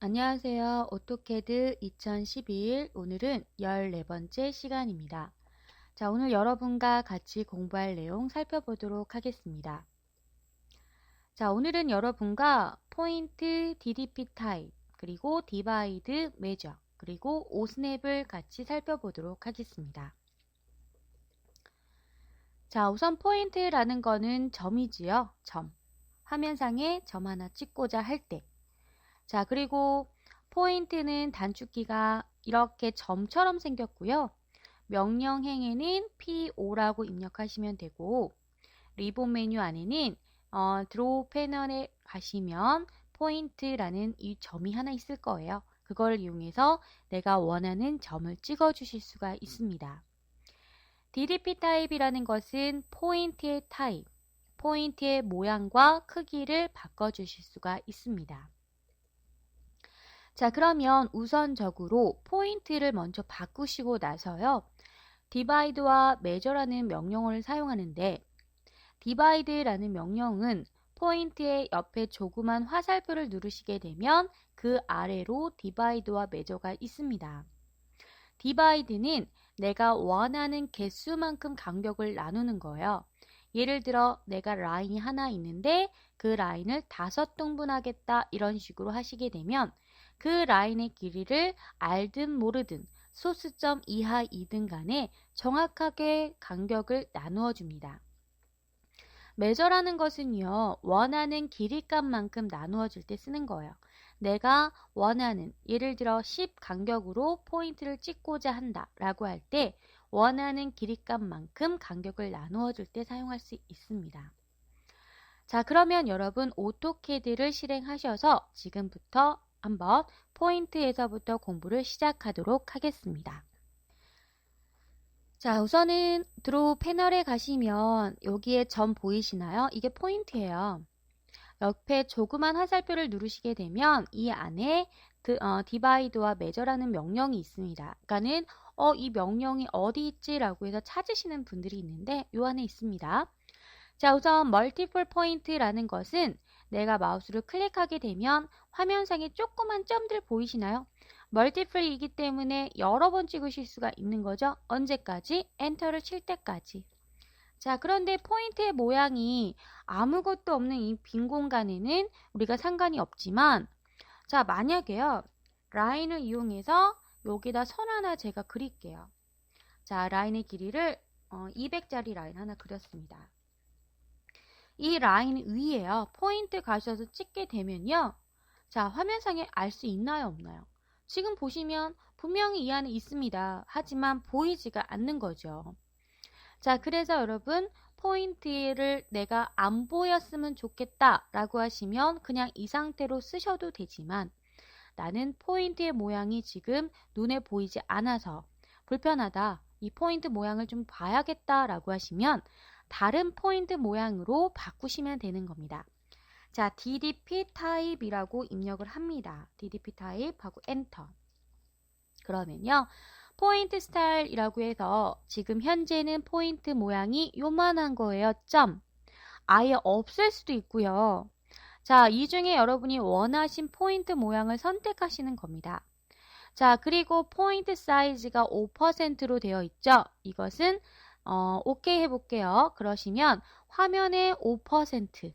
안녕하세요. 오토캐드 2011 오늘은 14번째 시간입니다. 자, 오늘 여러분과 같이 공부할 내용 살펴보도록 하겠습니다. 자, 오늘은 여러분과 포인트, DDP 타입, 그리고 디바이드, 메저, 그리고 오스냅을 같이 살펴보도록 하겠습니다. 자, 우선 포인트라는 거는 점이지요. 점. 화면상에 점 하나 찍고자 할 때. 자, 그리고 포인트는 단축키가 이렇게 점처럼 생겼고요. 명령행에는 P5라고 입력하시면 되고 리본 메뉴 안에는 어, 드로우 패널에 가시면 포인트라는 이 점이 하나 있을 거예요. 그걸 이용해서 내가 원하는 점을 찍어 주실 수가 있습니다. DDP 타입이라는 것은 포인트의 타입, 포인트의 모양과 크기를 바꿔 주실 수가 있습니다. 자, 그러면 우선적으로 포인트를 먼저 바꾸시고 나서요. 디바이드와 메저라는 명령어를 사용하는데 디바이드라는 명령은 포인트의 옆에 조그만 화살표를 누르시게 되면 그 아래로 디바이드와 메저가 있습니다. 디바이드는 내가 원하는 개수만큼 간격을 나누는 거예요. 예를 들어 내가 라인이 하나 있는데 그 라인을 다섯 등분하겠다 이런 식으로 하시게 되면 그 라인의 길이를 알든 모르든 소수점 이하이든 간에 정확하게 간격을 나누어 줍니다. 매저라는 것은요, 원하는 길이값만큼 나누어 줄 때 쓰는 거예요. 내가 원하는, 예를 들어 10 간격으로 포인트를 찍고자 한다 라고 할 때 원하는 길이값만큼 간격을 나누어 줄 때 사용할 수 있습니다. 자, 그러면 여러분 오토캐드를 실행하셔서 지금부터 한번 포인트에서부터 공부를 시작하도록 하겠습니다. 자, 우선은 드로우 패널에 가시면 여기에 점 보이시나요? 이게 포인트예요. 옆에 조그만 화살표를 누르시게 되면 이 안에 드, 어, 디바이드와 메저라는 명령이 있습니다. 그러니까는 어, 이 명령이 어디 있지라고 해서 찾으시는 분들이 있는데 요 안에 있습니다. 자, 우선 멀티플 포인트라는 것은 내가 마우스를 클릭하게 되면 화면상에 조그만 점들 보이시나요? 멀티플이기 때문에 여러 번 찍으실 수가 있는 거죠. 언제까지? 엔터를 칠 때까지. 자, 그런데 포인트의 모양이 아무것도 없는 이 빈 공간에는 우리가 상관이 없지만 자, 만약에요. 라인을 이용해서 여기다 선 하나 제가 그릴게요. 자, 라인의 길이를 어, 200짜리 라인 하나 그렸습니다. 이 라인 위에요. 포인트 가셔서 찍게 되면요. 자, 화면상에 알 수 있나요, 없나요? 지금 보시면 분명히 이 안에 있습니다. 하지만 보이지가 않는 거죠. 자, 그래서 여러분 포인트를 내가 안 보였으면 좋겠다 라고 하시면 그냥 이 상태로 쓰셔도 되지만 나는 포인트의 모양이 지금 눈에 보이지 않아서 불편하다. 이 포인트 모양을 좀 봐야겠다 라고 하시면 다른 포인트 모양으로 바꾸시면 되는 겁니다. 자, DDP 타입이라고 입력을 합니다. DDP 타입하고 엔터. 그러면요. 포인트 스타일이라고 해서 지금 현재는 포인트 모양이 요만한 거예요. 점. 아예 없을 수도 있고요. 자, 이 중에 여러분이 원하신 포인트 모양을 선택하시는 겁니다. 자, 그리고 포인트 사이즈가 5%로 되어 있죠. 이것은 어, 오케이 해볼게요. 그러시면 화면의 5%.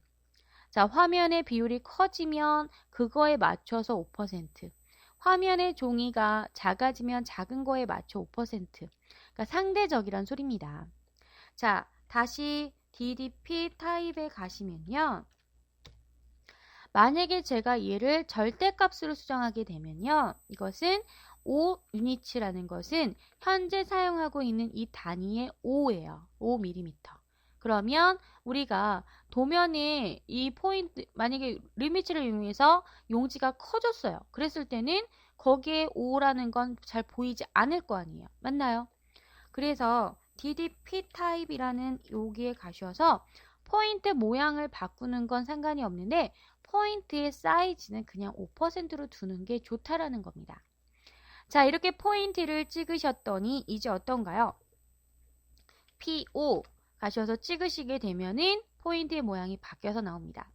자, 화면의 비율이 커지면 그거에 맞춰서 5%. 화면의 종이가 작아지면 작은 거에 맞춰 5%. 그러니까 상대적이란 소리입니다. 자, 다시 DDP 타입에 가시면요. 만약에 제가 얘를 절대값으로 수정하게 되면요. 이것은 5 유니츠라는 것은 현재 사용하고 있는 이 단위의 5예요. 5mm. 그러면 우리가 도면에 이 포인트 만약에 리미츠를 이용해서 용지가 커졌어요. 그랬을 때는 거기에 5라는 건 잘 보이지 않을 거 아니에요. 맞나요? 그래서 DDP 타입이라는 여기에 가셔서 포인트 모양을 바꾸는 건 상관이 없는데 포인트의 사이즈는 그냥 5%로 두는 게 좋다라는 겁니다. 자, 이렇게 포인트를 찍으셨더니 이제 어떤가요? P5 가셔서 찍으시게 되면은 포인트의 모양이 바뀌어서 나옵니다.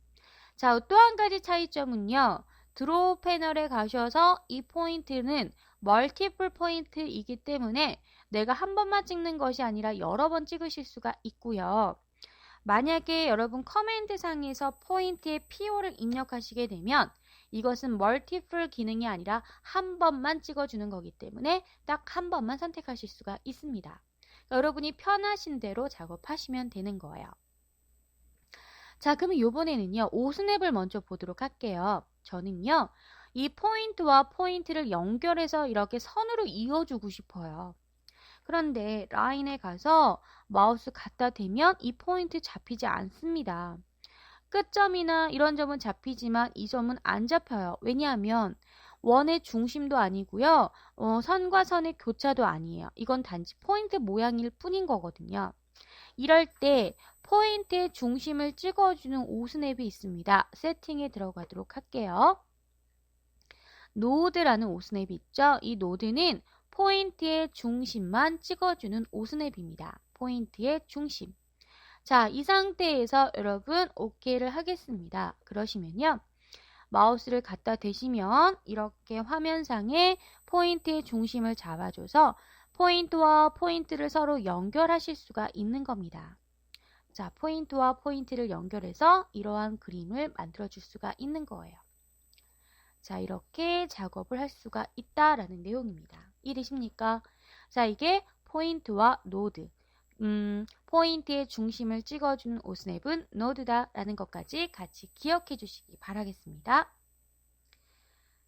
자, 또 한 가지 차이점은요. 드로우 패널에 가셔서 이 포인트는 멀티플 포인트이기 때문에 내가 한 번만 찍는 것이 아니라 여러 번 찍으실 수가 있고요. 만약에 여러분 커맨드 상에서 포인트에 PO를 입력하시게 되면 이것은 멀티플 기능이 아니라 한 번만 찍어주는 거기 때문에 딱 한 번만 선택하실 수가 있습니다. 여러분이 편하신 대로 작업하시면 되는 거예요. 자, 그러면 이번에는요, 오스냅을 먼저 보도록 할게요. 저는요, 이 포인트와 포인트를 연결해서 이렇게 선으로 이어주고 싶어요. 그런데 라인에 가서 마우스 갖다 대면 이 포인트 잡히지 않습니다. 끝점이나 이런 점은 잡히지만 이 점은 안 잡혀요. 왜냐하면 원의 중심도 아니고요. 어, 선과 선의 교차도 아니에요. 이건 단지 포인트 모양일 뿐인 거거든요. 이럴 때 포인트의 중심을 찍어주는 오스냅이 있습니다. 세팅에 들어가도록 할게요. 노드라는 오스냅이 있죠. 이 노드는 포인트의 중심만 찍어주는 오스냅입니다. 포인트의 중심. 자, 이 상태에서 여러분 OK를 하겠습니다. 그러시면요. 마우스를 갖다 대시면 이렇게 화면상에 포인트의 중심을 잡아줘서 포인트와 포인트를 서로 연결하실 수가 있는 겁니다. 자, 포인트와 포인트를 연결해서 이러한 그림을 만들어 줄 수가 있는 거예요. 자, 이렇게 작업을 할 수가 있다라는 내용입니다. 이해되십니까? 자, 이게 포인트와 노드. 음, 포인트의 중심을 찍어주는 오스냅은 노드다라는 것까지 같이 기억해 주시기 바라겠습니다.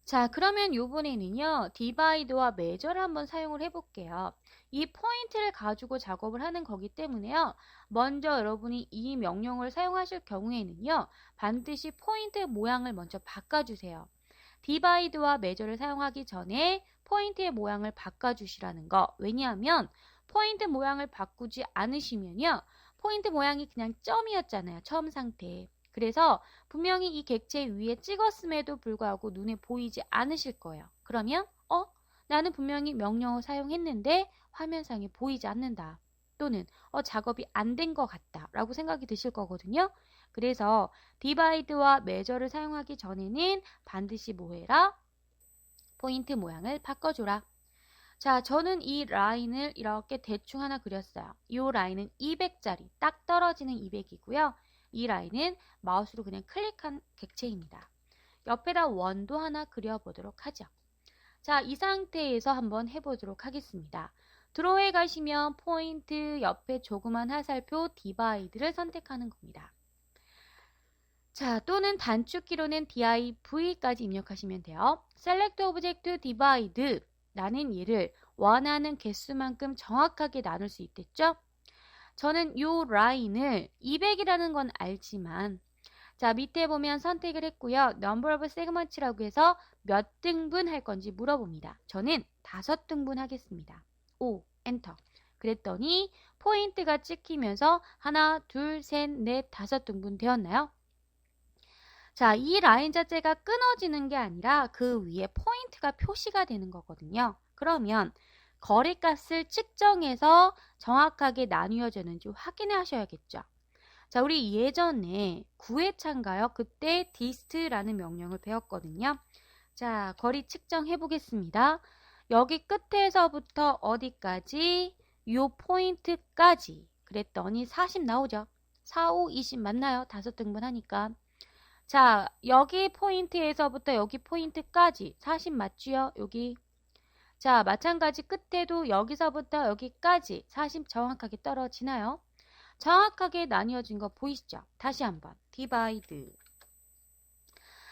자, 그러면 요번에는요, 디바이드와 메저를 한번 사용을 해볼게요. 이 포인트를 가지고 작업을 하는 거기 때문에요. 먼저 여러분이 이 명령을 사용하실 경우에는요, 반드시 포인트 모양을 먼저 바꿔주세요. 디바이드와 메저를 사용하기 전에 포인트의 모양을 바꿔주시라는 거. 왜냐하면 포인트 모양을 바꾸지 않으시면요. 포인트 모양이 그냥 점이었잖아요. 처음 상태. 그래서 분명히 이 객체 위에 찍었음에도 불구하고 눈에 보이지 않으실 거예요. 그러면 어? 나는 분명히 명령을 사용했는데 화면상에 보이지 않는다. 또는 어, 작업이 안 된 것 같다 라고 생각이 드실 거거든요. 그래서 디바이드와 메저를 사용하기 전에는 반드시 뭐 해라? 포인트 모양을 바꿔줘라. 자, 저는 이 라인을 이렇게 대충 하나 그렸어요. 이 라인은 200짜리, 딱 떨어지는 200이고요. 이 라인은 마우스로 그냥 클릭한 객체입니다. 옆에다 원도 하나 그려보도록 하죠. 자, 이 상태에서 한번 해보도록 하겠습니다. 드로우에 가시면 포인트 옆에 조그만 화살표 디바이드를 선택하는 겁니다. 자, 또는 단축키로는 div까지 입력하시면 돼요. Select Object Divide 나는 얘를 원하는 개수만큼 정확하게 나눌 수 있겠죠? 저는 이 라인을 200이라는 건 알지만 자 밑에 보면 선택을 했고요. Number of segments라고 해서 몇 등분 할 건지 물어봅니다. 저는 다섯 등분 하겠습니다. 오, 엔터. 그랬더니 포인트가 찍히면서 하나, 둘, 셋, 넷, 다섯 등분 되었나요? 자, 이 라인 자체가 끊어지는 게 아니라 그 위에 포인트가 표시가 되는 거거든요. 그러면 거리값을 측정해서 정확하게 나뉘어졌는지 확인해 하셔야겠죠. 자, 우리 예전에 9회차인가요? 그때 디스트라는 명령을 배웠거든요. 자, 거리 측정해 보겠습니다. 여기 끝에서부터 어디까지? 요 포인트까지. 그랬더니 40 나오죠. 4, 5, 20 맞나요? 다섯 등분 하니까. 자, 여기 포인트에서부터 여기 포인트까지 40 맞지요? 여기. 자, 마찬가지 끝에도 여기서부터 여기까지 40 정확하게 떨어지나요? 정확하게 나뉘어진 거 보이시죠? 다시 한번. 디바이드.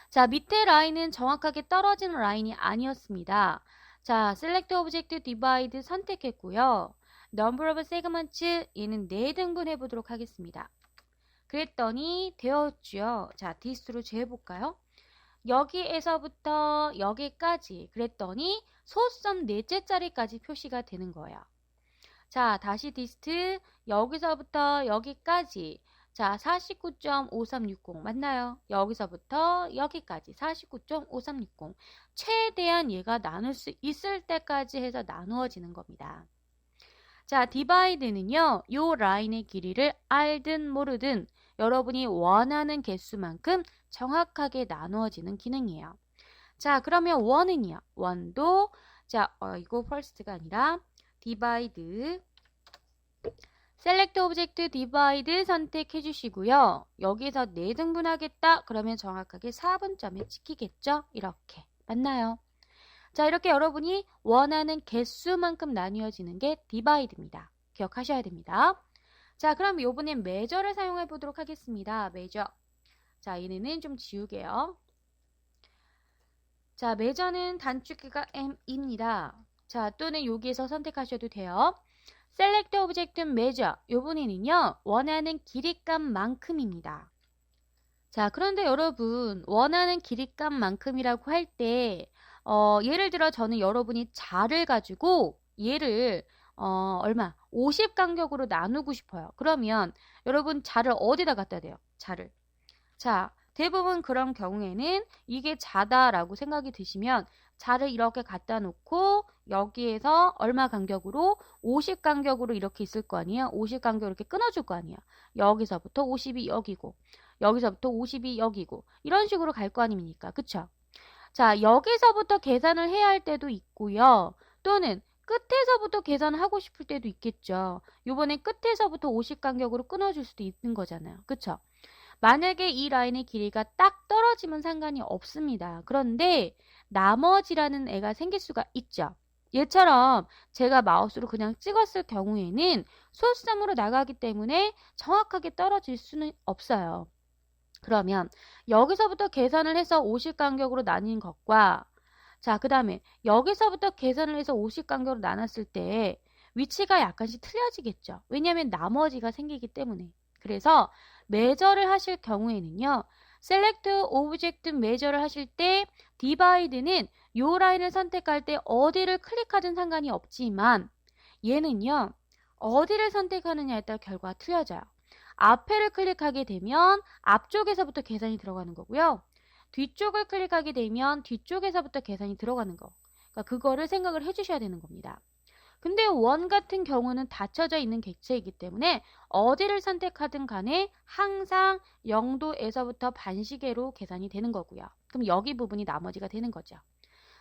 자, 밑에 라인은 정확하게 떨어지는 라인이 아니었습니다. 자, Select Object Divide 선택했고요. Number of Segments 얘는 4등분 해보도록 하겠습니다. 그랬더니 되었죠. 자, 디스로 재볼까요? 여기에서부터 여기까지 그랬더니 소수점 넷째 자리까지 표시가 되는 거예요. 자, 다시 디스트 여기서부터 여기까지 자, 49.5360 맞나요? 여기서부터 여기까지 49.5360 최대한 얘가 나눌 수 있을 때까지 해서 나누어지는 겁니다. 자, 디바이드는요. 요 라인의 길이를 알든 모르든 여러분이 원하는 개수만큼 정확하게 나누어지는 기능이에요. 자, 그러면 원은요. 원도 자, 어, 이거 first가 아니라 divide select object divide 선택해 주시고요. 여기서 4등분 하겠다. 그러면 정확하게 4분점에 찍히겠죠? 이렇게. 맞나요? 자, 이렇게 여러분이 원하는 개수만큼 나뉘어지는 게 divide입니다. 기억하셔야 됩니다. 자, 그럼 요번엔 measure를 사용해 보도록 하겠습니다. measure. 자, 얘네는 좀 지우게요. 자, measure는 단축키가 m입니다. 자, 또는 여기에서 선택하셔도 돼요. select object measure. 요번에는요, 원하는 길이값만큼입니다. 자, 그런데 여러분, 원하는 길이값만큼이라고 할 때, 어, 예를 들어 저는 여러분이 자를 가지고 얘를 어, 얼마? 50 간격으로 나누고 싶어요. 그러면 여러분 자를 어디다 갖다 대요? 자를. 자, 대부분 그런 경우에는 이게 자다라고 생각이 드시면 자를 이렇게 갖다 놓고 여기에서 얼마 간격으로 50 간격으로 이렇게 있을 거 아니에요. 50 간격 이렇게 끊어줄 거 아니에요. 여기서부터 50이 여기고 여기서부터 50이 여기고 이런 식으로 갈 거 아닙니까? 그쵸? 자, 여기서부터 계산을 해야 할 때도 있고요. 또는 끝에서부터 계산하고 싶을 때도 있겠죠. 요번에 끝에서부터 50 간격으로 끊어줄 수도 있는 거잖아요. 그쵸? 만약에 이 라인의 길이가 딱 떨어지면 상관이 없습니다. 그런데 나머지라는 애가 생길 수가 있죠. 얘처럼 제가 마우스로 그냥 찍었을 경우에는 소수점으로 나가기 때문에 정확하게 떨어질 수는 없어요. 그러면 여기서부터 계산을 해서 50 간격으로 나뉜 것과 자, 그 다음에 여기서부터 계산을 해서 50 간격으로 나눴을 때 위치가 약간씩 틀려지겠죠. 왜냐하면 나머지가 생기기 때문에. 그래서 매저를 하실 경우에는요. select object measure를 하실 때 divide는 요 라인을 선택할 때 어디를 클릭하든 상관이 없지만 얘는요. 어디를 선택하느냐에 따라 결과가 틀려져요. 앞에를 클릭하게 되면 앞쪽에서부터 계산이 들어가는 거고요. 뒤쪽을 클릭하게 되면 뒤쪽에서부터 계산이 들어가는 거. 그러니까 그거를 생각을 해주셔야 되는 겁니다. 근데 원 같은 경우는 닫혀져 있는 객체이기 때문에 어디를 선택하든 간에 항상 0도에서부터 반시계로 계산이 되는 거고요. 그럼 여기 부분이 나머지가 되는 거죠.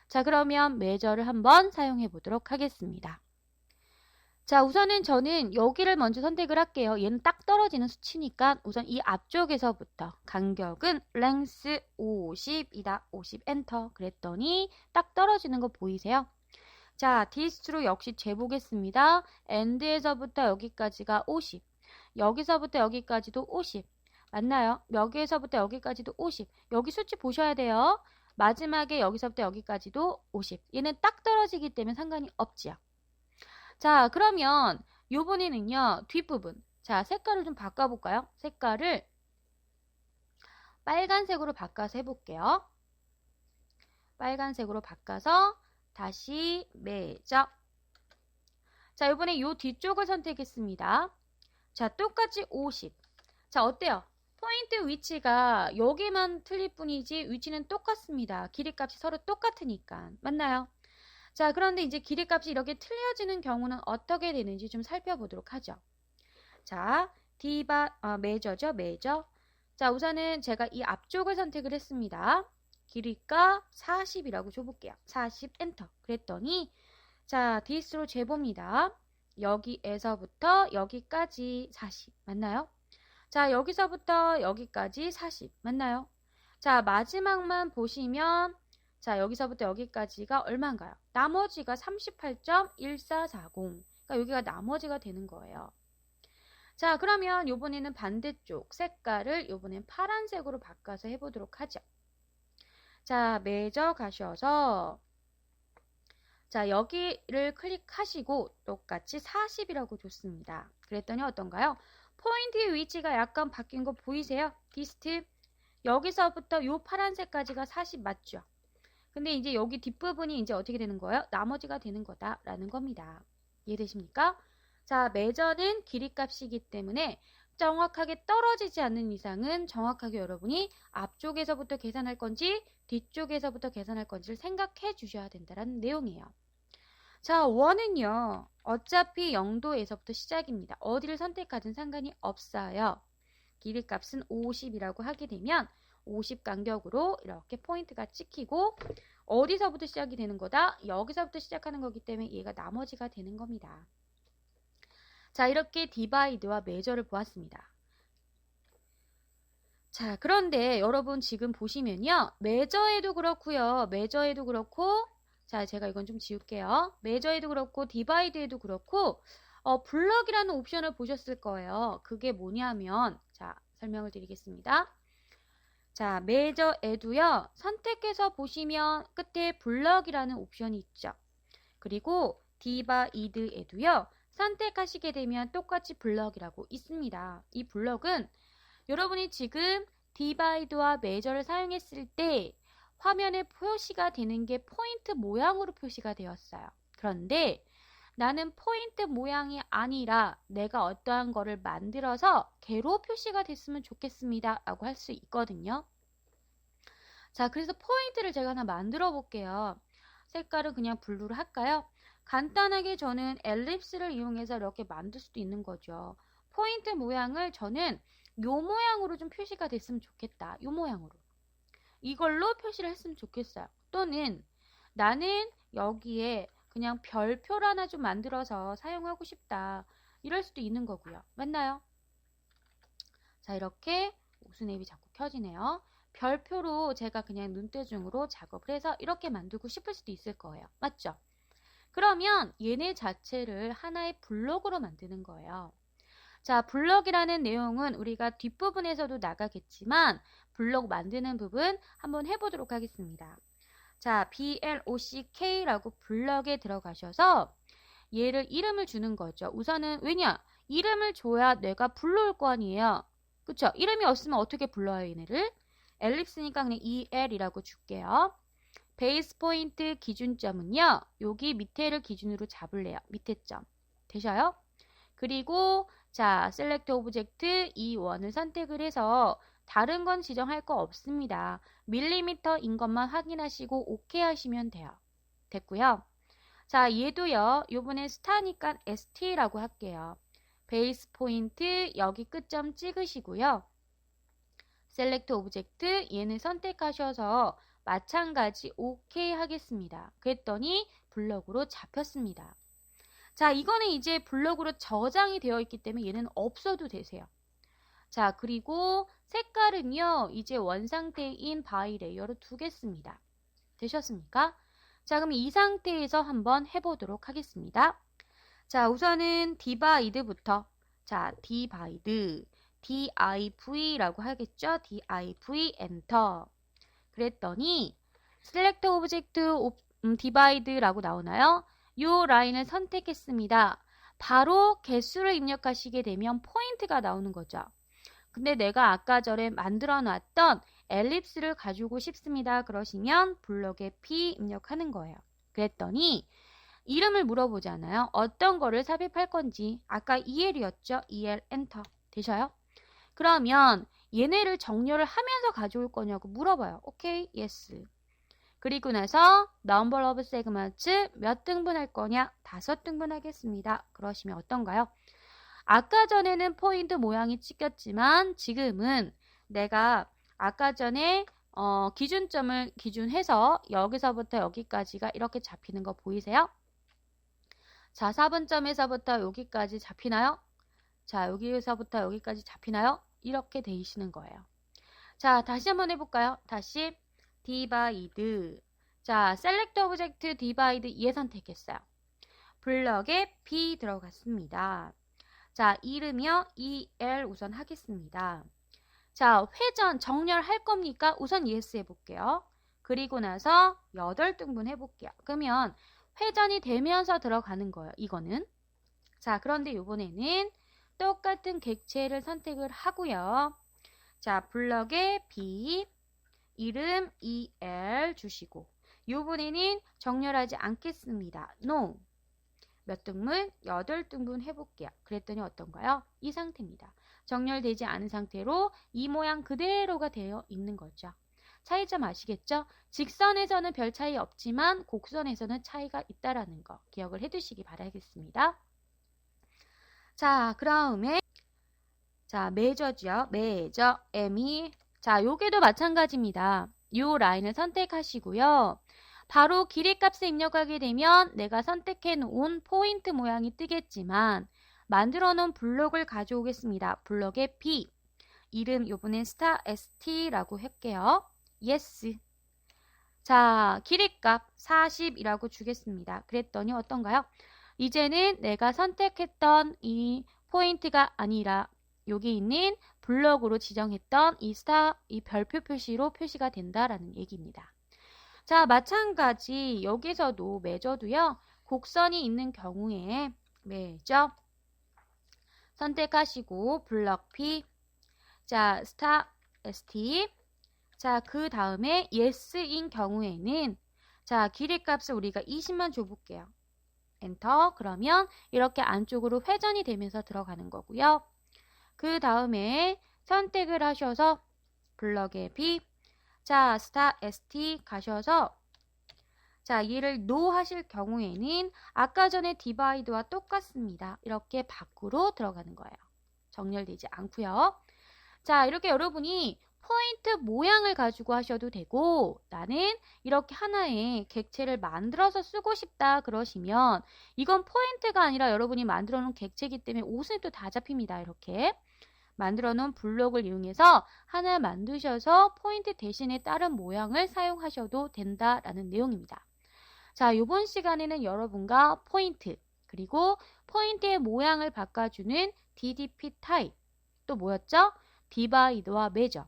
자 그러면 매저를 한번 사용해 보도록 하겠습니다. 자, 우선은 저는 여기를 먼저 선택을 할게요. 얘는 딱 떨어지는 수치니까 우선 이 앞쪽에서부터 간격은 length 50이다. 50 엔터. 그랬더니 딱 떨어지는 거 보이세요? 자, 디스트로 역시 재보겠습니다. end에서부터 여기까지가 50. 여기서부터 여기까지도 50. 맞나요? 여기에서부터 여기까지도 50. 여기 수치 보셔야 돼요. 마지막에 여기서부터 여기까지도 50. 얘는 딱 떨어지기 때문에 상관이 없지요. 자, 그러면 요번에는요, 뒷부분. 자, 색깔을 좀 바꿔볼까요? 색깔을 빨간색으로 바꿔서 해볼게요. 빨간색으로 바꿔서 다시 매죠. 자, 이번에 요 뒤쪽을 선택했습니다. 자, 똑같이 50. 자, 어때요? 포인트 위치가 여기만 틀릴 뿐이지 위치는 똑같습니다. 길이값이 서로 똑같으니까. 맞나요? 자, 그런데 이제 길이 값이 이렇게 틀려지는 경우는 어떻게 되는지 좀 살펴보도록 하죠. 자, 디바, 어, 메저죠, 메저. 자, 우선은 제가 이 앞쪽을 선택을 했습니다. 길이가 40이라고 줘볼게요. 40 엔터. 그랬더니 자, 디스로 재봅니다. 여기에서부터 여기까지 40 맞나요? 자, 여기서부터 여기까지 40 맞나요? 자, 마지막만 보시면 자, 여기서부터 여기까지가 얼마인가요? 나머지가 38.1440. 그러니까 여기가 나머지가 되는 거예요. 자, 그러면 요번에는 반대쪽 색깔을 요번엔 파란색으로 바꿔서 해보도록 하죠. 자, 매저 가셔서 자, 여기를 클릭하시고 똑같이 40이라고 줬습니다. 그랬더니 어떤가요? 포인트의 위치가 약간 바뀐 거 보이세요? 디스트 여기서부터 요 파란색까지가 40 맞죠? 근데 이제 여기 뒷부분이 이제 어떻게 되는 거예요? 나머지가 되는 거다라는 겁니다. 이해되십니까? 자, 매저는 길이값이기 때문에 정확하게 떨어지지 않는 이상은 정확하게 여러분이 앞쪽에서부터 계산할 건지 뒤쪽에서부터 계산할 건지를 생각해 주셔야 된다는 내용이에요. 자, 원은요. 어차피 0도에서부터 시작입니다. 어디를 선택하든 상관이 없어요. 길이값은 50이라고 하게 되면 50 간격으로 이렇게 포인트가 찍히고 어디서부터 시작이 되는 거다? 여기서부터 시작하는 거기 때문에 얘가 나머지가 되는 겁니다. 자, 이렇게 디바이드와 메저를 보았습니다. 자, 그런데 여러분 지금 보시면요. 메저에도 그렇고요. 메저에도 그렇고 자, 제가 이건 좀 지울게요. 메저에도 그렇고 디바이드에도 그렇고 어, 블럭이라는 옵션을 보셨을 거예요. 그게 뭐냐면 자, 설명을 드리겠습니다. 자, 메저 에도요. 선택해서 보시면 끝에 블럭이라는 옵션이 있죠. 그리고 디바 이드 에도요. 선택하시게 되면 똑같이 블럭이라고 있습니다. 이 블럭은 여러분이 지금 디바이드와 메저를 사용했을 때 화면에 표시가 되는 게 포인트 모양으로 표시가 되었어요. 그런데 나는 포인트 모양이 아니라 내가 어떠한 거를 만들어서 개로 표시가 됐으면 좋겠습니다. 라고 할 수 있거든요. 자, 그래서 포인트를 제가 하나 만들어 볼게요. 색깔은 그냥 블루로 할까요? 간단하게 저는 엘립스를 이용해서 이렇게 만들 수도 있는 거죠. 포인트 모양을 저는 요 모양으로 좀 표시가 됐으면 좋겠다. 요 모양으로. 이걸로 표시를 했으면 좋겠어요. 또는 나는 여기에 그냥 별표 하나 좀 만들어서 사용하고 싶다. 이럴 수도 있는 거고요. 맞나요? 자, 이렇게 옥수네잎이 자꾸 켜지네요. 별표로 제가 그냥 눈대중으로 작업을 해서 이렇게 만들고 싶을 수도 있을 거예요. 맞죠? 그러면 얘네 자체를 하나의 블록으로 만드는 거예요. 자, 블럭이라는 내용은 우리가 뒷부분에서도 나가겠지만 블럭 만드는 부분 한번 해보도록 하겠습니다. 자, block라고 블럭에 들어가셔서 얘를 이름을 주는 거죠. 우선은 왜냐? 이름을 줘야 내가 불러올 거 아니에요. 그쵸? 이름이 없으면 어떻게 불러요, 얘네를? 엘립스니까 그냥 el이라고 줄게요. 베이스 포인트 기준점은요. 여기 밑에를 기준으로 잡을래요. 밑에 점. 되셔요? 그리고 자, 셀렉트 오브젝트 이 원을 선택을 해서 다른 건 지정할 거 없습니다. 밀리미터인 것만 확인하시고 오케이 하시면 돼요. 됐고요. 자, 얘도요. 요번에 스타니까 st라고 할게요. 베이스 포인트 여기 끝점 찍으시고요. 셀렉트 오브젝트 얘는 선택하셔서 마찬가지 오케이 하겠습니다. 그랬더니 블럭으로 잡혔습니다. 자, 이거는 이제 블럭으로 저장이 되어 있기 때문에 얘는 없어도 되세요. 자, 그리고 색깔은요, 이제 원상태인 바이 레이어로 두겠습니다. 되셨습니까? 자, 그럼 이 상태에서 한번 해보도록 하겠습니다. 자, 우선은 디바이드부터. 자, 디바이드. div라고 하겠죠? div 엔터. 그랬더니 select object 음, divide라고 나오나요? 요 라인을 선택했습니다. 바로 개수를 입력하시게 되면 포인트가 나오는 거죠. 근데 내가 아까 전에 만들어 놨던 엘립스를 가지고 싶습니다. 그러시면 블럭에 P 입력하는 거예요. 그랬더니 이름을 물어보잖아요. 어떤 거를 삽입할 건지 아까 EL이었죠? EL 엔터 되셔요? 그러면 얘네를 정렬을 하면서 가져올 거냐고 물어봐요. 오케이, 예스. 그리고 나서 number of segments 몇 등분 할 거냐? 다섯 등분 하겠습니다. 그러시면 어떤가요? 아까 전에는 포인트 모양이 찍혔지만 지금은 내가 아까 전에 어, 기준점을 기준해서 여기서부터 여기까지가 이렇게 잡히는 거 보이세요? 자, 4분점에서부터 여기까지 잡히나요? 자, 여기서부터 여기까지 잡히나요? 이렇게 되시는 거예요. 자, 다시 한번 해볼까요? 다시 divide. 자, select object divide 2에 선택했어요. 블럭에 B 들어갔습니다. 자, 이름이요. EL 우선 하겠습니다. 자, 회전 정렬할 겁니까? 우선 yes 해볼게요. 그리고 나서 8등분 해볼게요. 그러면 회전이 되면서 들어가는 거예요. 이거는. 자, 그런데 이번에는 똑같은 객체를 선택을 하고요. 자, 블럭에 B, 이름 EL 주시고 요번에는 정렬하지 않겠습니다. No. 몇 등분? 8등분 해볼게요. 그랬더니 어떤가요? 이 상태입니다. 정렬되지 않은 상태로 이 모양 그대로가 되어 있는 거죠. 차이점 아시겠죠? 직선에서는 별 차이 없지만 곡선에서는 차이가 있다라는 거 기억을 해두시기 바라겠습니다. 자, 그 다음에 자, 메저죠. 메저, M이 자, 자, 요게도 마찬가지입니다. 요 라인을 선택하시고요. 바로 길이 값을 입력하게 되면 내가 선택해 놓은 포인트 모양이 뜨겠지만 만들어 놓은 블록을 가져오겠습니다. 블록의 B. 이름 요번엔 스타 st라고 할게요. yes. 자, 길이값 40이라고 주겠습니다. 그랬더니 어떤가요? 이제는 내가 선택했던 이 포인트가 아니라 여기 있는 블럭으로 지정했던 이 스타, 이 별표 표시로 표시가 된다라는 얘기입니다. 자, 마찬가지 여기서도 매저도요. 곡선이 있는 경우에 매저 선택하시고 블럭 P 자, 스타 ST 자, 그 다음에 yes인 경우에는 자, 길이 값을 우리가 20만 줘 볼게요. 엔터. 그러면 이렇게 안쪽으로 회전이 되면서 들어가는 거고요. 그 다음에 선택을 하셔서 블럭의 B 자, 스타 ST 가셔서 자, 얘를 no 하실 경우에는 아까 전에 디바이드와 똑같습니다. 이렇게 밖으로 들어가는 거예요. 정렬되지 않고요. 자, 이렇게 여러분이 포인트 모양을 가지고 하셔도 되고 나는 이렇게 하나의 객체를 만들어서 쓰고 싶다 그러시면 이건 포인트가 아니라 여러분이 만들어 놓은 객체이기 때문에 옷은 또 다 잡힙니다. 이렇게 만들어 놓은 블록을 이용해서 하나 만드셔서 포인트 대신에 다른 모양을 사용하셔도 된다라는 내용입니다. 자, 이번 시간에는 여러분과 포인트 그리고 포인트의 모양을 바꿔주는 DDP 타입 또 뭐였죠? 디바이드와 매저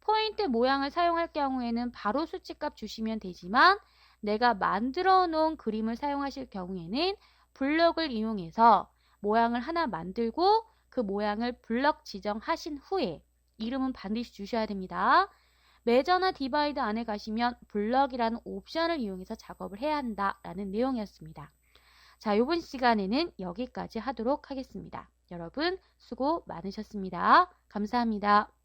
포인트 모양을 사용할 경우에는 바로 수치값 주시면 되지만 내가 만들어 놓은 그림을 사용하실 경우에는 블럭을 이용해서 모양을 하나 만들고 그 모양을 블럭 지정하신 후에 이름은 반드시 주셔야 됩니다. 매저나 디바이드 안에 가시면 블럭이라는 옵션을 이용해서 작업을 해야 한다라는 내용이었습니다. 자, 이번 시간에는 여기까지 하도록 하겠습니다. 여러분 수고 많으셨습니다. 감사합니다.